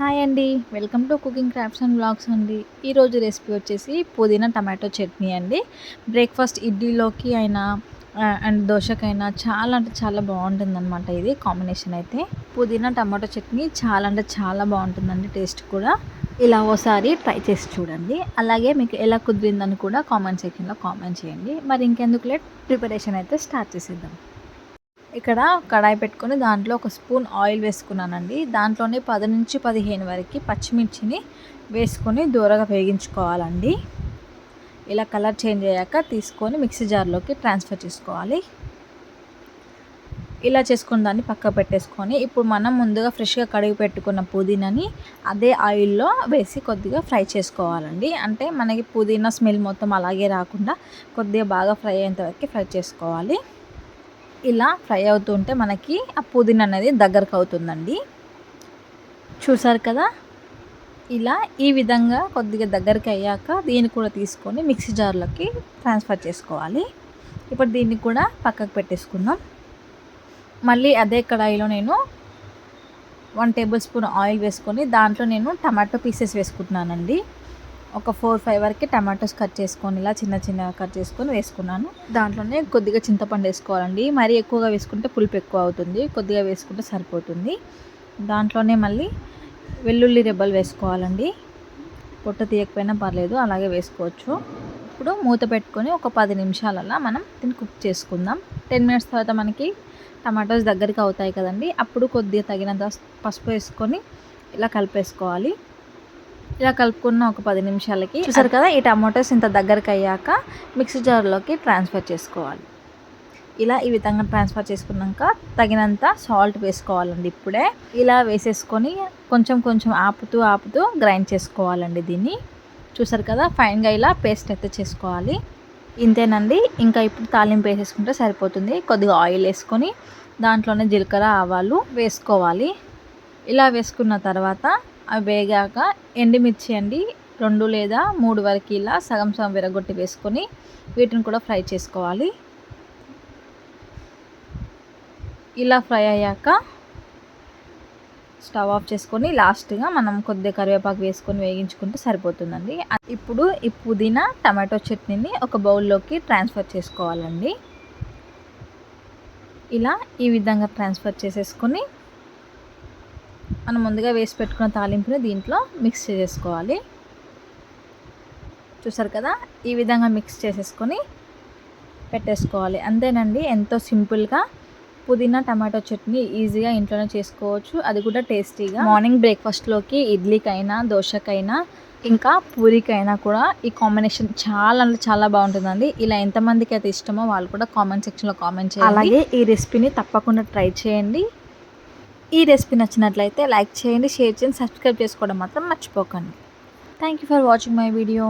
Hi అండి. Welcome to cooking crafts and blogs అండి. ఈరోజు రెసిపీ వచ్చేసి పుదీనా టమాటో చట్నీ అండి. బ్రేక్ఫాస్ట్ ఇడ్లీలోకి అయినా అండ్ దోశకైనా చాలా అంటే చాలా బాగుంటుందన్నమాట ఇది కాంబినేషన్ అయితే. పుదీనా టమాటో చట్నీ చాలా అంటే చాలా బాగుంటుందండి టేస్ట్ కూడా. ఇలా ఓసారి ట్రై చేసి చూడండి. అలాగే మీకు ఎలా కుదిరిందని కూడా కామెంట్ సెక్షన్లో కామెంట్ చేయండి. మరి ఇంకెందుకు లేట్? ప్రిపరేషన్ అయితే స్టార్ట్ చేసేద్దాం. ఇక్కడ కడాయి పెట్టుకొని దాంట్లో ఒక స్పూన్ ఆయిల్ వేసుకున్నానండి. దాంట్లోనే పది నుంచి పదిహేను వరకు పచ్చిమిర్చిని వేసుకొని దూరగా వేగించుకోవాలండి. ఇలా కలర్ చేంజ్ అయ్యాక తీసుకొని మిక్సీ జార్లోకి ట్రాన్స్ఫర్ చేసుకోవాలి. ఇలా చేసుకున్న దాన్ని పక్క పెట్టేసుకొని ఇప్పుడు మనం ముందుగా ఫ్రెష్గా కడిగి పెట్టుకున్న పుదీనాని అదే ఆయిల్లో వేసి కొద్దిగా ఫ్రై చేసుకోవాలండి. అంటే మనకి పుదీనా స్మెల్ మొత్తం అలాగే రాకుండా కొద్దిగా బాగా ఫ్రై అయ్యేంత వరకు ఫ్రై చేసుకోవాలి. ఇలా ఫ్రై అవుతుంటే మనకి ఆ పుదీనా అనేది దగ్గరకు అవుతుందండి. చూసారు కదా? ఇలా ఈ విధంగా కొద్దిగా దగ్గరికి అయ్యాక దీన్ని కూడా తీసుకొని మిక్సీ జార్లోకి ట్రాన్స్ఫర్ చేసుకోవాలి. ఇప్పుడు దీన్ని కూడా పక్కకు పెట్టేసుకుందాం. మళ్ళీ అదే కడాయిలో నేను వన్ టేబుల్ స్పూన్ ఆయిల్ వేసుకొని దాంట్లో నేను టమాటో పీసెస్ వేసుకుంటున్నానండి. ఒక ఫోర్ ఫైవ్ వరకు టమాటోస్ కట్ చేసుకొని ఇలా చిన్న చిన్నగా కట్ చేసుకొని వేసుకున్నాను. దాంట్లోనే కొద్దిగా చింతపండు వేసుకోవాలండి. మరీ ఎక్కువగా వేసుకుంటే పులుపు ఎక్కువ అవుతుంది. కొద్దిగా వేసుకుంటే సరిపోతుంది. దాంట్లోనే మళ్ళీ వెల్లుల్లి రెబ్బలు వేసుకోవాలండి. పొట్ట తీయకపోయినా పర్లేదు అలాగే వేసుకోవచ్చు. ఇప్పుడు మూత పెట్టుకొని ఒక పది నిమిషాలలా మనం దీన్ని కుక్ చేసుకుందాం. టెన్ మినిట్స్ తర్వాత మనకి టమాటోస్ దగ్గరికి అవుతాయి కదండి. అప్పుడు కొద్దిగా తగినంత పసుపు వేసుకొని ఇలా కలిపేసుకోవాలి. ఇలా కలుపుకున్న ఒక పది నిమిషాలకి చూసారు కదా ఈ టమాటోస్ ఇంత దగ్గరికి అయ్యాక మిక్సీ జార్లోకి ట్రాన్స్ఫర్ చేసుకోవాలి. ఇలా ఈ విధంగా ట్రాన్స్ఫర్ చేసుకున్నాక తగినంత సాల్ట్ వేసుకోవాలండి ఇప్పుడే. ఇలా వేసేసుకొని కొంచెం కొంచెం ఆపుతూ ఆపుతూ గ్రైండ్ చేసుకోవాలండి దీన్ని. చూసారు కదా ఫైన్గా ఇలా పేస్ట్ అయితే చేసుకోవాలి. ఇంతేనండి ఇంకా ఇప్పుడు తాలింపు వేసేసుకుంటే సరిపోతుంది. కొద్దిగా ఆయిల్ వేసుకొని దాంట్లోనే జీలకర్ర ఆవాలు వేసుకోవాలి. ఇలా వేసుకున్న తర్వాత అవి వేగాక ఎండుమిర్చి అండి రెండు లేదా మూడు వరకు ఇలా సగం సగం విరగొట్టి వేసుకొని వీటిని కూడా ఫ్రై చేసుకోవాలి. ఇలా ఫ్రై అయ్యాక స్టవ్ ఆఫ్ చేసుకొని లాస్ట్గా మనం కొద్దిగా కరివేపాకు వేసుకొని వేగించుకుంటే సరిపోతుందండి. ఇప్పుడు ఈ పుదీనా టమాటో చట్నీని ఒక బౌల్లోకి ట్రాన్స్ఫర్ చేసుకోవాలండి. ఇలా ఈ విధంగా ట్రాన్స్ఫర్ చేసేసుకొని మనం ముందుగా వేసి పెట్టుకున్న తాలింపుని దీంట్లో మిక్స్ చేసేసుకోవాలి. చూసారు కదా? ఈ విధంగా మిక్స్ చేసేసుకొని పెట్టేసుకోవాలి. అంతేనండి ఎంతో సింపుల్గా పుదీనా టమాటో చట్నీ ఈజీగా ఇంట్లోనే చేసుకోవచ్చు. అది కూడా టేస్టీగా. మార్నింగ్ బ్రేక్ఫాస్ట్లోకి ఇడ్లీకైనా దోశకైనా ఇంకా పూరికైనా కూడా ఈ కాంబినేషన్ చాలా అంటే చాలా బాగుంటుందండి. ఇలా ఎంతమందికి అయితే ఇష్టమో వాళ్ళు కూడా కామెంట్ సెక్షన్లో కామెంట్ చేయాలి అలాగే ఈ రెసిపీని తప్పకుండా ట్రై చేయండి. ఈ రెసిపీ నచ్చినట్లయితే లైక్ చేయండి షేర్ చేయండి సబ్స్క్రైబ్ చేసుకోవడం మాత్రం మర్చిపోకండి. Thank you for watching my video